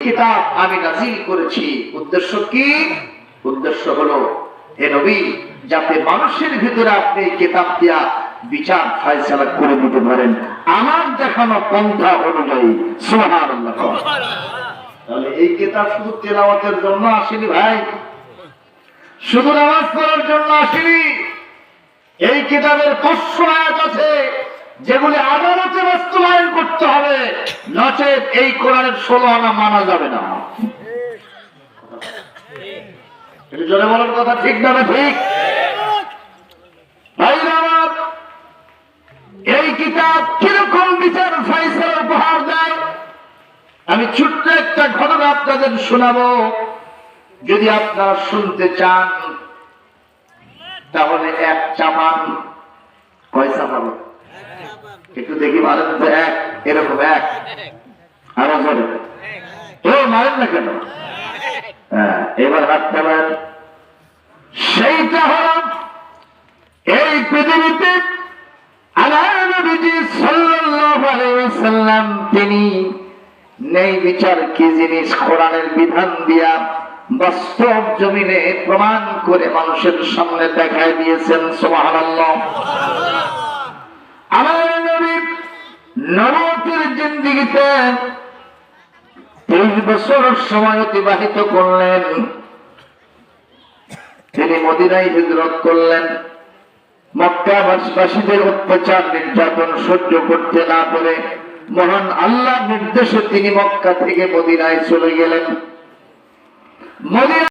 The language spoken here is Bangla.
কিতাব আমি নাজিল করেছি। উদ্দেশ্য কি? উদ্দেশ্য হলো নবী, যাতে মানুষের ভিতরে আপনি কিতাব দিয়া বিচার করে দিতে পারেন। আমার দেখানো পন্থা অনুযায়ী, সুবহানাল্লাহ। তাহলে এই কিতাব শুধু তেলাওয়াতের জন্য আসেনি ভাই? শুধু নামাজ জন্য আসেনি। এই কিতাবের পাঁচশো আয়াত আছে, যেগুলি আদালতে বাস্তবায়ন করতে হবে, নচেত এই কোরআনের ষোলো আনা মানা যাবে না। জোরে বলার কথা ঠিক না ঠিক? এই কিতাব কীরকম বিচার ফাইসালা উপহার দেয়? আমি ছোট্ট একটা ঘটনা আপনাদের শোনাবো। যদি আপনারা শুনতে চান, তাহলে এক চামান পয়সা পাবো একটু দেখি তো এক এরকম এক। ও মারেন না কেন? হ্যাঁ, এবার হাত নামান সেইটা হল এই পৃথিবীতে তিনি নেই বিচার কি জিনিস কোরআনের বিধান দিয়া বাস্তব জমিনে প্রমাণ করে মানুষের সামনে দেখায় দিয়েছেন সুবহানাল্লাহ আমার নবী নবতের জিন্দিগিতে তেইশ বছর সময় অতিবাহিত করলেন। তিনি মদিনায় হিজরত করলেন। মক্কাবাসীদের অত্যাচার, নির্যাতন সহ্য করতে না পারে মহান আল্লাহ নির্দেশে তিনি মক্কা থেকে মদিনায় চলে গেলেন। মদিনা